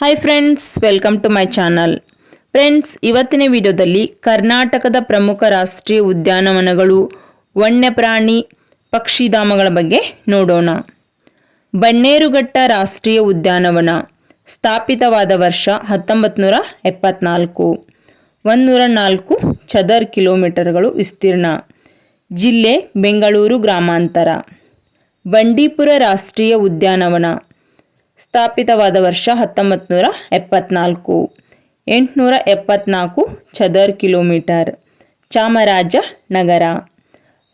Hi friends welcome to my channel friends ಇವತ್ತಿನ ವಿಡಿಯೋದಲ್ಲಿ ಕರ್ನಾಟಕದ ಪ್ರಮುಖ ರಾಷ್ಟ್ರೀಯ ಉದ್ಯಾನವನಗಳು, ವನ್ಯಪ್ರಾಣಿ, ಪಕ್ಷಿಧಾಮಗಳ ಬಗ್ಗೆ ನೋಡೋಣ. ಬನ್ನೇರುಘಟ್ಟ ರಾಷ್ಟ್ರೀಯ ಉದ್ಯಾನವನ, ಸ್ಥಾಪಿತವಾದ ವರ್ಷ ಹತ್ತೊಂಬತ್ತು ಎಪ್ಪತ್ನಾಲ್ಕು. ಒಂದೂರ ನಾಲ್ಕು ಚದರ್ ಕಿಲೋಮೀಟರ್ಗಳು ವಿಸ್ತೀರ್ಣ. ಜಿಲ್ಲೆ ಬೆಂಗಳೂರು ಗ್ರಾಮಾಂತರ. ಬಂಡೀಪುರ ರಾಷ್ಟ್ರೀಯ ಉದ್ಯಾನವನ ಸ್ಥಾಪಿತವಾದ ವರ್ಷ ಹತ್ತೊಂಬತ್ತು ನೂರ ಎಪ್ಪತ್ನಾಲ್ಕು. ಎಂಟುನೂರ ಎಪ್ಪತ್ನಾಲ್ಕು ಚದರ್ ಕಿಲೋಮೀಟರ್. ಚಾಮರಾಜ ನಗರ.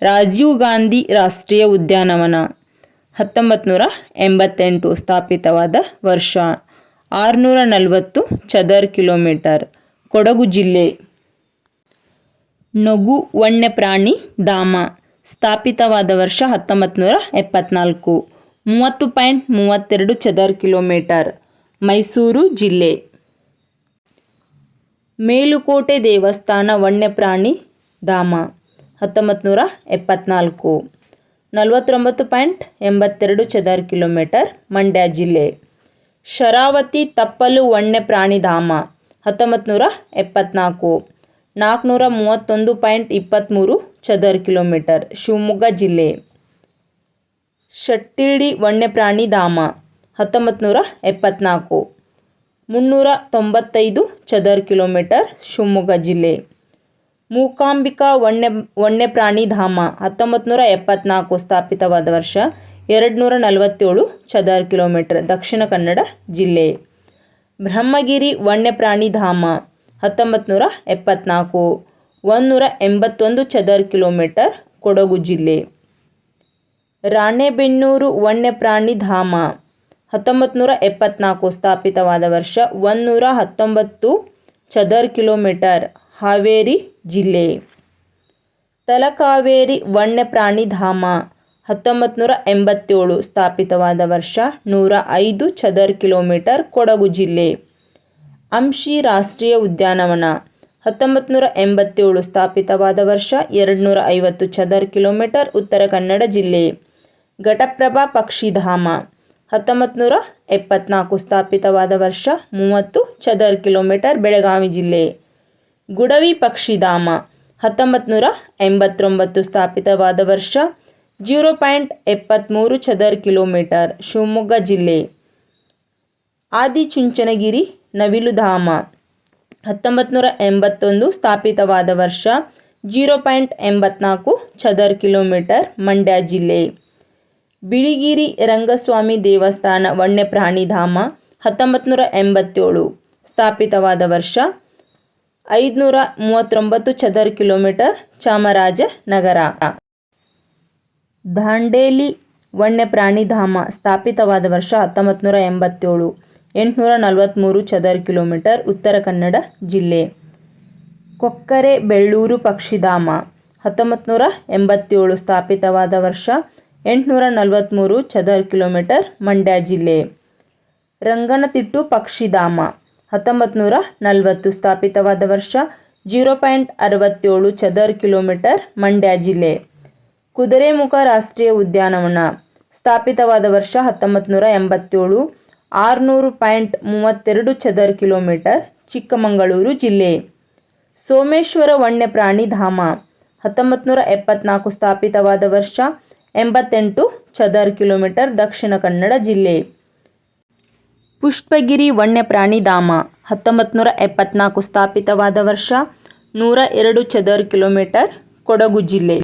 ರಾಜೀವ್ ಗಾಂಧಿ ರಾಷ್ಟ್ರೀಯ ಉದ್ಯಾನವನ. ಹತ್ತೊಂಬತ್ತು ಎಂಬತ್ತೆಂಟು ಸ್ಥಾಪಿತವಾದ ವರ್ಷ ಆರುನೂರ ನಲವತ್ತು ಚದರ್ ಕಿಲೋಮೀಟರ್. ಕೊಡಗು ಜಿಲ್ಲೆ. ನಗು ವನ್ಯಪ್ರಾಣಿ ಧಾಮ. ಸ್ಥಾಪಿತವಾದ ವರ್ಷ ಹತ್ತೊಂಬತ್ತು ನೂರ ಎಪ್ಪತ್ನಾಲ್ಕು. ಮೂವತ್ತು ಪಾಯಿಂಟ್ ಮೂವತ್ತೆರಡು ಚದರ್ ಕಿಲೋಮೀಟರ್, ಮೈಸೂರು ಜಿಲ್ಲೆ. ಮೇಲುಕೋಟೆ ದೇವಸ್ಥಾನ ವನ್ಯಪ್ರಾಣಿ ಧಾಮ ಹತ್ತೊಂಬತ್ತು ನೂರ ಎಪ್ಪತ್ನಾಲ್ಕು. ನಲವತ್ತೊಂಬತ್ತು ಪಾಯಿಂಟ್ ಎಂಬತ್ತೆರಡು ಚದರ್ ಕಿಲೋಮೀಟರ್, ಮಂಡ್ಯ ಜಿಲ್ಲೆ. ಶರಾವತಿ ತಪ್ಪಲು ವನ್ಯಪ್ರಾಣಿ ಧಾಮ ಹತ್ತೊಂಬತ್ತು ನೂರ ಎಪ್ಪತ್ನಾಲ್ಕು. ನಾಲ್ಕುನೂರ ಮೂವತ್ತೊಂದು ಪಾಯಿಂಟ್ ಇಪ್ಪತ್ತ್ಮೂರು ಚದರ್ ಕಿಲೋಮೀಟರ್, ಶಿವಮೊಗ್ಗ ಜಿಲ್ಲೆ. ಶೆಟ್ಟಿಡಿ ವನ್ಯಪ್ರಾಣಿ ಧಾಮ ಹತ್ತೊಂಬತ್ತು ನೂರ ಎಪ್ಪತ್ನಾಲ್ಕು. ಮುನ್ನೂರ ತೊಂಬತ್ತೈದು ಚದರ್ ಕಿಲೋಮೀಟರ್ ಶಿವಮೊಗ್ಗ ಜಿಲ್ಲೆ. ಮೂಕಾಂಬಿಕಾ ವನ್ಯ, ವನ್ಯಪ್ರಾಣಿ ಧಾಮ ಹತ್ತೊಂಬತ್ತು ನೂರ ಎಪ್ಪತ್ನಾಲ್ಕು ಸ್ಥಾಪಿತವಾದ ವರ್ಷ ಎರಡು ನೂರ ನಲವತ್ತೇಳು ಚದರ್ ಕಿಲೋಮೀಟರ್ ದಕ್ಷಿಣ ಕನ್ನಡ ಜಿಲ್ಲೆ. ಬ್ರಹ್ಮಗಿರಿ ವನ್ಯಪ್ರಾಣಿ ಧಾಮ ಹತ್ತೊಂಬತ್ತು ನೂರ ಎಪ್ಪತ್ನಾಲ್ಕು. ಒಂದುನೂರ ಎಂಬತ್ತೊಂದು ಚದರ್ ಕಿಲೋಮೀಟರ್ ಕೊಡಗು ಜಿಲ್ಲೆ. ರಾಣೆಬೆನ್ನೂರು ವನ್ಯಪ್ರಾಣಿ ಧಾಮ. ಹತ್ತೊಂಬತ್ತು ನೂರ ಎಪ್ಪತ್ನಾಲ್ಕು ಸ್ಥಾಪಿತವಾದ ವರ್ಷ ಒಂದುನೂರ ಹತ್ತೊಂಬತ್ತು ಚದರ್ ಕಿಲೋಮೀಟರ್ ಹಾವೇರಿ ಜಿಲ್ಲೆ. ತಲಕಾವೇರಿ ವನ್ಯಪ್ರಾಣಿ ಧಾಮ. ಹತ್ತೊಂಬತ್ತು ನೂರ ಎಂಬತ್ತೇಳು ಸ್ಥಾಪಿತವಾದ ವರ್ಷ ನೂರ ಐದು ಚದರ್ ಕಿಲೋಮೀಟರ್ ಕೊಡಗು ಜಿಲ್ಲೆ. ಅಂಶಿ ರಾಷ್ಟ್ರೀಯ ಉದ್ಯಾನವನ. ಹತ್ತೊಂಬತ್ತು ನೂರ ಎಂಬತ್ತೇಳು ಸ್ಥಾಪಿತವಾದ ವರ್ಷ ಎರಡು ನೂರ ಐವತ್ತು ಚದರ್ ಕಿಲೋಮೀಟರ್ ಉತ್ತರ ಕನ್ನಡ ಜಿಲ್ಲೆ. ಘಟಪ್ರಭಾ ಪಕ್ಷಿಧಾಮ. ಹತ್ತೊಂಬತ್ತು ನೂರ ಎಪ್ಪತ್ನಾಲ್ಕು ಸ್ಥಾಪಿತವಾದ ವರ್ಷ ಮೂವತ್ತು ಚದರ್ ಕಿಲೋಮೀಟರ್ ಬೆಳಗಾವಿ ಜಿಲ್ಲೆ. ಗುಡವಿ ಪಕ್ಷಿಧಾಮ. ಹತ್ತೊಂಬತ್ತು ನೂರ ಎಂಬತ್ತೊಂಬತ್ತು ಸ್ಥಾಪಿತವಾದ ವರ್ಷ ಜೀರೋ ಪಾಯಿಂಟ್ ಎಪ್ಪತ್ತ್ಮೂರು ಚದರ್ ಕಿಲೋಮೀಟರ್ ಶಿವಮೊಗ್ಗ ಜಿಲ್ಲೆ. ಆದಿಚುಂಚನಗಿರಿ ನವಿಲುಧಾಮ ಹತ್ತೊಂಬತ್ತು ನೂರ ಎಂಬತ್ತೊಂದು ಸ್ಥಾಪಿತವಾದ ವರ್ಷ ಜೀರೋ ಪಾಯಿಂಟ್ ಎಂಬತ್ನಾಲ್ಕು ಚದರ್ ಕಿಲೋಮೀಟರ್ ಮಂಡ್ಯ ಜಿಲ್ಲೆ. ಬಿಳಿಗಿರಿ ರಂಗಸ್ವಾಮಿ ದೇವಸ್ಥಾನ ವನ್ಯಪ್ರಾಣಿಧಾಮ ಹತ್ತೊಂಬತ್ತು ನೂರ ಎಂಬತ್ತೇಳು. ಸ್ಥಾಪಿತವಾದ ವರ್ಷ ಐದುನೂರ ಮೂವತ್ತೊಂಬತ್ತು ಚದರ್ ಕಿಲೋಮೀಟರ್ ಚಾಮರಾಜನಗರ ದಾಂಡೇಲಿ ವನ್ಯಪ್ರಾಣಿಧಾಮ ಸ್ಥಾಪಿತವಾದ ವರ್ಷ ಹತ್ತೊಂಬತ್ತು ನೂರ ಎಂಬತ್ತೇಳು. ಎಂಟುನೂರ ನಲವತ್ತ್ಮೂರು ಚದರ್ ಕಿಲೋಮೀಟರ್ ಉತ್ತರ ಕನ್ನಡ ಜಿಲ್ಲೆ. ಕೊಕ್ಕರೆ ಬೆಳ್ಳೂರು ಪಕ್ಷಿಧಾಮ ಹತ್ತೊಂಬತ್ತು ನೂರ ಎಂಬತ್ತೇಳು. ಸ್ಥಾಪಿತವಾದ ವರ್ಷ ಎಂಟುನೂರ ನಲವತ್ತ್ಮೂರು ಚದರ್ ಕಿಲೋಮೀಟರ್ ಮಂಡ್ಯ ಜಿಲ್ಲೆ. ರಂಗನತಿಟ್ಟು ಪಕ್ಷಿಧಾಮ ಹತ್ತೊಂಬತ್ತು ನೂರ ನಲವತ್ತು ಸ್ಥಾಪಿತವಾದ ವರ್ಷ ಜೀರೋ ಪಾಯಿಂಟ್ ಅರವತ್ತೇಳು ಚದರ್ ಕಿಲೋಮೀಟರ್ ಮಂಡ್ಯ ಜಿಲ್ಲೆ. ಕುದುರೆಮುಖ ರಾಷ್ಟ್ರೀಯ ಉದ್ಯಾನವನ, ಸ್ಥಾಪಿತವಾದ ವರ್ಷ ಹತ್ತೊಂಬತ್ತು ನೂರ ಎಂಬತ್ತೇಳು, ಆರುನೂರು ಪಾಯಿಂಟ್ ಮೂವತ್ತೆರಡು ಚದರ್ ಕಿಲೋಮೀಟರ್ ಚಿಕ್ಕಮಗಳೂರು ಜಿಲ್ಲೆ. ಸೋಮೇಶ್ವರ ವನ್ಯಪ್ರಾಣಿ ಧಾಮ ಹತ್ತೊಂಬತ್ತು ನೂರ ಎಪ್ಪತ್ನಾಲ್ಕು ಸ್ಥಾಪಿತವಾದ ವರ್ಷ ಎಂಬತ್ತೆಂಟು ಚದರ್ ಕಿಲೋಮೀಟರ್ ದಕ್ಷಿಣ ಕನ್ನಡ ಜಿಲ್ಲೆ. ಪುಷ್ಪಗಿರಿ ವನ್ಯಪ್ರಾಣಿ ಧಾಮ ಹತ್ತೊಂಬತ್ತು ನೂರ ಎಪ್ಪತ್ನಾಲ್ಕು ಸ್ಥಾಪಿತವಾದ ವರ್ಷ, ನೂರ ಎರಡು ಚದರ್ ಕಿಲೋಮೀಟರ್ ಕೊಡಗು ಜಿಲ್ಲೆ.